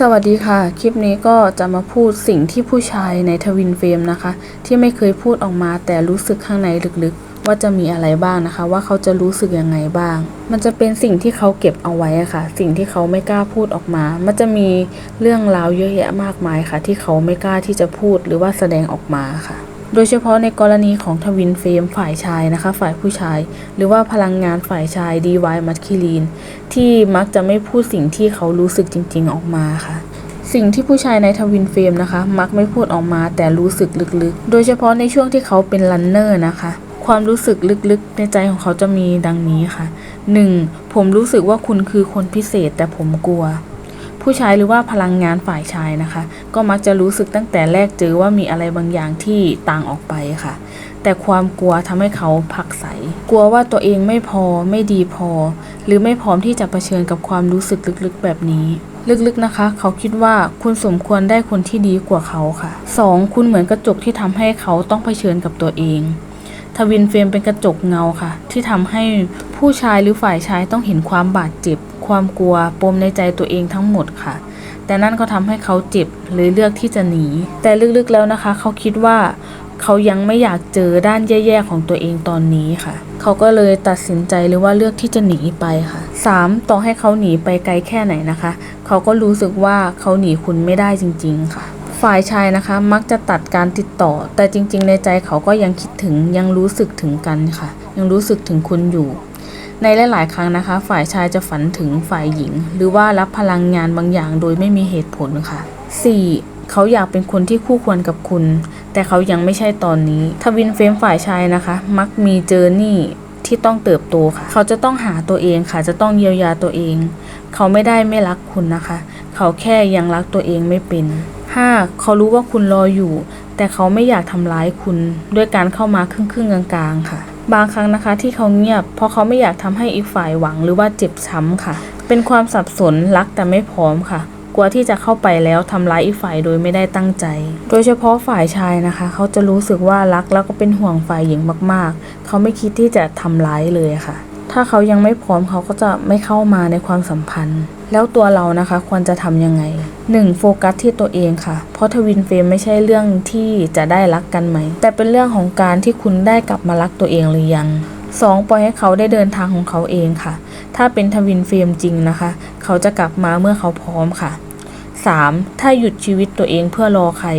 สวัสดีค่ะ คลิปนี้ก็จะมาพูดสิ่งที่ผู้ชายในทวินเฟรมนะคะ ที่ไม่เคยพูดออกมาแต่รู้สึกข้างในลึกๆ ว่าจะมีอะไรบ้างนะคะ ว่าเขาจะรู้สึกยังไงบ้าง มันจะเป็นสิ่งที่เขาเก็บเอาไว้ค่ะ สิ่งที่เขาไม่กล้าพูดออกมา มันจะมีเรื่องราวเยอะแยะมากมายค่ะ ที่เขาไม่กล้าที่จะพูดหรือว่าแสดงออกมาค่ะ โดยเฉพาะในกรณีของทวินเฟรมฝ่ายชายนะคะ ฝ่ายผู้ชาย หรือว่าพลังงานฝ่ายชายดีวมัสคิลีน ที่มักจะไม่พูดสิ่งที่เขารู้สึกจริง ๆ ออกมาค่ะสิ่งที่ผู้ชายในทวินเฟรมนะคะ มักไม่พูดออกมาแต่รู้สึกลึกๆ โดยเฉพาะในช่วงที่เขาเป็นรันเนอร์นะคะ ความรู้สึกลึกๆ ในใจของเขาจะมีดังนี้ค่ะ 1. ผมรู้สึกว่าคุณคือคนพิเศษแต่ผมกลัว ผู้ชายหรือว่าพลังงานฝ่ายชายนะคะ ก็มักจะรู้สึกตั้งแต่แรกเจอว่ามีอะไรบางอย่างที่ต่างออกไปค่ะ แต่ความกลัวทำให้เขาผักใส กลัวว่าตัวเองไม่พอไม่ดีพอ หรือไม่พร้อมที่จะเผชิญกับความรู้สึกลึกๆแบบนี้ ลึกๆนะคะ เขาคิดว่าคุณสมควรได้คนที่ดีกว่าเขาค่ะ 2. คุณเหมือนกระจกที่ทำให้เขาต้องเผชิญกับตัวเองทวินเฟรมเป็นกระจกเงาค่ะ ที่ทำให้ผู้ชายหรือฝ่ายชายต้องเห็นความบาดเจ็บ ความกลัวปมในใจตัวเองทั้งหมดค่ะ แต่นั่นก็ทำให้เขาเจ็บเลยเลือกที่จะหนี แต่ลึกๆแล้วนะคะ เขาคิดว่าเขายังไม่อยากเจอด้านแย่ๆของตัวเองตอนนี้ค่ะ เขาก็เลยตัดสินใจหรือว่าเลือกที่จะหนีไปค่ะ 3. ต่อให้เขาหนีไปไกลแค่ไหนนะคะ เขาก็รู้สึกว่าเขาหนีคุณไม่ได้จริง ๆ ค่ะ ฝ่ายชายนะคะมักจะตัดการติดต่อ แต่จริง ๆ ในใจเขาก็ยังคิดถึงยังรู้สึกถึงกันค่ะ ยังรู้สึกถึงคุณอยู่ ในหลาย ๆ ครั้งนะคะ ฝ่ายชายจะฝันถึงฝ่ายหญิง หรือว่ารับพลังงานบางอย่างโดยไม่มีเหตุผลค่ะ 4. เขาอยากเป็นคนที่คู่ควรกับคุณ แต่เขายังไม่ใช่ตอนนี้ทวินเฟรมฝ่ายชายนะคะ มักมีเจอร์นี่ที่ต้องเติบโตค่ะ เขาจะต้องหาตัวเองค่ะ จะต้องเยียวยาตัวเอง เขาไม่ได้ไม่รักคุณนะคะ เขาแค่ยังรักตัวเองไม่เป็น 5. เขารู้ว่าคุณรออยู่ แต่เขาไม่อยากทำร้ายคุณ ด้วยการเข้ามาครึ่งครึ่งๆกลางๆค่ะ บางครั้งนะคะที่เขาเงียบ เพราะเขาไม่อยากทำให้อีกฝ่ายหวังหรือว่าเจ็บช้ำค่ะ เป็นความสับสนรักแต่ไม่พร้อมค่ะ กลัวที่จะเข้าไปแล้วทำร้ายอีกฝ่ายโดยไม่ได้ตั้งใจ โดยเฉพาะฝ่ายชายนะคะ เขาจะรู้สึกว่ารักแล้วก็เป็นห่วงฝ่ายหญิงมากๆ เขาไม่คิดที่จะทำร้ายเลยค่ะ ถ้าเขายังไม่พร้อมเขาก็จะไม่เข้ามาในความสัมพันธ์ แล้วตัวเรานะคะควรจะทำยังไง 1. โฟกัสที่ตัวเองค่ะ เพราะทวินเฟรมไม่ใช่เรื่องที่จะได้รักกันไหม แต่เป็นเรื่องของการที่คุณได้กลับมารักตัวเองหรือยัง 2. ปล่อยให้เขาได้เดินทางของเขาเองค่ะ ถ้าเป็นทวินเฟรมจริงนะคะ เขาจะกลับมาเมื่อเขาพร้อมค่ะ 3. ถ้าหยุดชีวิตตัวเองเพื่อรอใคร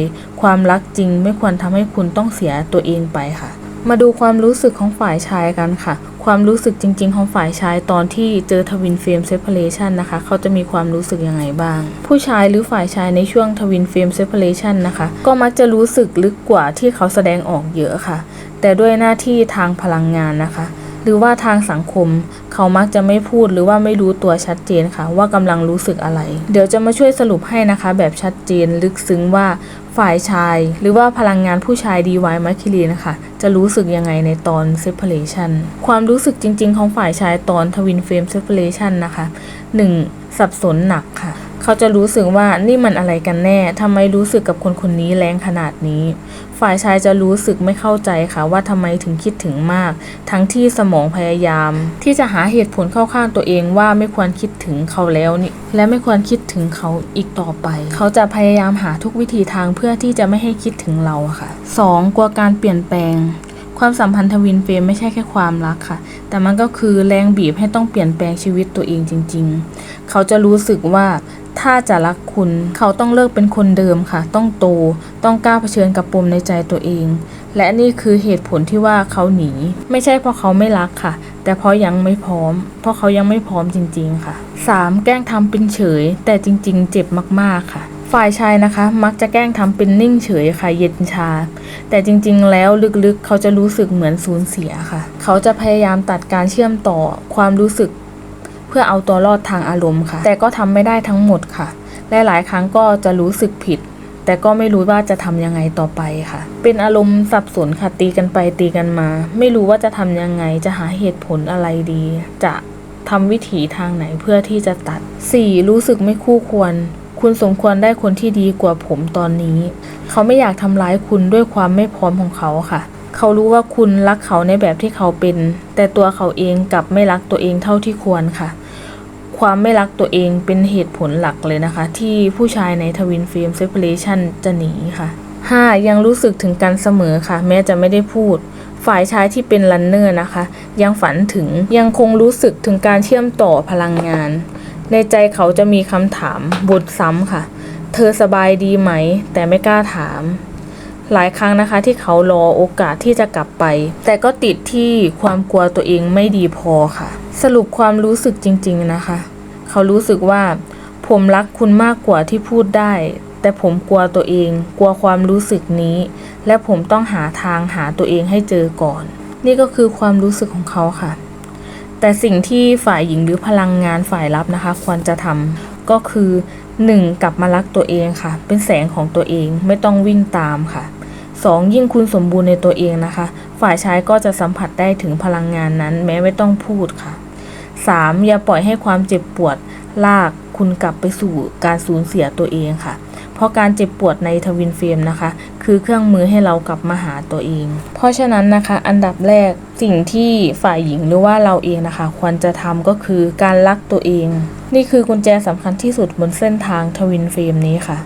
ความรักจริงไม่ควรทำให้คุณต้องเสียตัวเองไปค่ะ มาดูความรู้สึกของฝ่ายชายกันค่ะ ความรู้สึกจริง ๆ ของฝ่ายชายตอนที่เจอทวินเฟรมเซปเปอเรชันนะคะ เขาจะมีความรู้สึกยังไงบ้าง ผู้ชายหรือฝ่ายชายในช่วงทวินเฟรมเซปเปอเรชันนะคะ ก็มักจะรู้สึกลึกกว่าที่เขาแสดงออกเยอะค่ะ แต่ด้วยหน้าที่ทางพลังงานนะคะ หรือว่าทางสังคม เขามักจะไม่พูดหรือว่าไม่รู้ตัวชัดเจนค่ะ ว่ากำลังรู้สึกอะไร เดี๋ยวจะมาช่วยสรุปให้นะคะ แบบชัดเจนลึกซึ้งว่าฝ่ายชาย หรือว่าพลังงานผู้ชายดีไวมัคคิลีนะคะ จะรู้สึกยังไงในตอน separation ความรู้สึกจริง ๆ ของฝ่ายชายตอนทวินเฟรม separation นะคะ 1. สับสนหนักค่ะ เขาจะรู้สึกว่านี่มันอะไรกันแน่ทำไมรู้สึกกับคนคนนี้แรงขนาดนี้ ฝ่ายชายจะรู้สึกไม่เข้าใจค่ะว่าทำไมถึงคิดถึงมาก ทั้งที่สมองพยายาม ที่จะหาเหตุผลเข้าข้างตัวเองว่าไม่ควรคิดถึงเขาแล้วนี่และไม่ควรคิดถึงเขาอีกต่อไป เขาจะพยายามหาทุกวิธีทางเพื่อที่จะไม่ให้คิดถึงเราอะค่ะ 2. กลัวการเปลี่ยนแปลงความสัมพันธ์ทวินเฟรมไม่ใช่แค่ความรักค่ะ แต่มันก็คือแรงบีบให้ต้องเปลี่ยนแปลงชีวิตตัวเองจริง ๆ เขาจะรู้สึกว่า ถ้าจะรักคุณ เขาต้องเลิกเป็นคนเดิมค่ะ ต้องโต ต้องกล้าเผชิญกับปมในใจตัวเอง และนี่คือเหตุผลที่ว่าเขาหนี ไม่ใช่เพราะเขาไม่รักค่ะ แต่เพราะยังไม่พร้อม เพราะเขายังไม่พร้อมจริง ๆ ค่ะ 3. แกล้งทำเป็นเฉย แต่จริง ๆ เจ็บมากๆค่ะฝ่ายชายนะคะ มักจะแกล้งทำเป็นนิ่งเฉยค่ะเย็นชา แต่จริงๆ แล้วลึกๆ เขาจะรู้สึกเหมือนสูญเสียค่ะ เขาจะพยายามตัดการเชื่อมต่อความรู้สึก พื่อเอาตัวรอดทางอารมณ์ค่ะ แต่ก็ทำไม่ได้ทั้งหมดค่ะและหลายครั้งก็จะรู้สึกผิด แต่ก็ไม่รู้ว่าจะทำยังไงต่อไปค่ะ เป็นอารมณ์สับสนค่ะตีกันไปตีกันมา ไม่รู้ว่าจะทำยังไงจะหาเหตุผลอะไรดี จะทำวิถีทางไหนเพื่อที่จะตัด 4. รู้สึกไม่คู่ควร คุณสมควรได้คนที่ดีกว่าผมตอนนี้ เขาไม่อยากทำร้ายคุณด้วยความไม่พร้อมของเขาค่ะ เขารู้ว่าคุณรักเขาในแบบที่เขาเป็น แต่ตัวเขาเองกลับไม่รักตัวเองเท่าที่ควรค่ะ ความไม่รักตัวเองเป็นเหตุผลหลักเลยนะคะ ที่ผู้ชายในทวินเฟรมเซ a r a t i o n จะหนีค่ะ 5. ยังรู้สึกถึงกันเสมอค่ะ แม้จะไม่ได้พูด ฝ่ายชายที่เป็นรันเนอร์นะคะ ยังฝันถึงยังคงรู้สึกถึงการเชื่อมต่อพลังงาน ในใจเขาจะมีคำถามบทซ้ำค่ะ เธอสบายดีไหม แต่ไม่กล้าถาม หลายครั้งนะคะที่เขารอโอกาสที่จะกลับไป แต่ก็ติดที่ความกลัวตัวเองไม่ดีพอค่ะ สรุปความรู้สึกจริง ๆนะคะ เขารู้สึกว่า ผมรักคุณมากกว่าที่พูดได้ แต่ผมกลัวตัวเอง กลัวความรู้สึกนี้ และผมต้องหาทางหาตัวเองให้เจอก่อน นี่ก็คือความรู้สึกของเขาค่ะ แต่สิ่งที่ฝ่ายหญิงหรือพลังงานฝ่ายรับนะคะ ควรจะทำก็คือ 1. กลับมารักตัวเองค่ะ เป็นแสงของตัวเองไม่ต้องวิ่งตามค่ะ 2. ยิ่งคุณสมบูรณ์ในตัวเองนะคะ ฝ่ายชายก็จะสัมผัสได้ถึงพลังงานนั้น แม้ไม่ต้องพูดค่ะ 3. อย่าปล่อยให้ความเจ็บปวดลากคุณกลับไปสู่การสูญเสียตัวเองค่ะ เพราะการเจ็บปวดในทวินเฟรมนะคะ คือเครื่องมือให้เรากลับมาหาตัวเอง เพราะฉะนั้นนะคะ อันดับแรกสิ่งที่ฝ่ายหญิงหรือว่าเราเองนะคะ ควรจะทำก็คือการรักตัวเอง นี่คือกุญแจสำคัญที่สุดบนเส้นทางทวินเฟรมนี้ค่ะ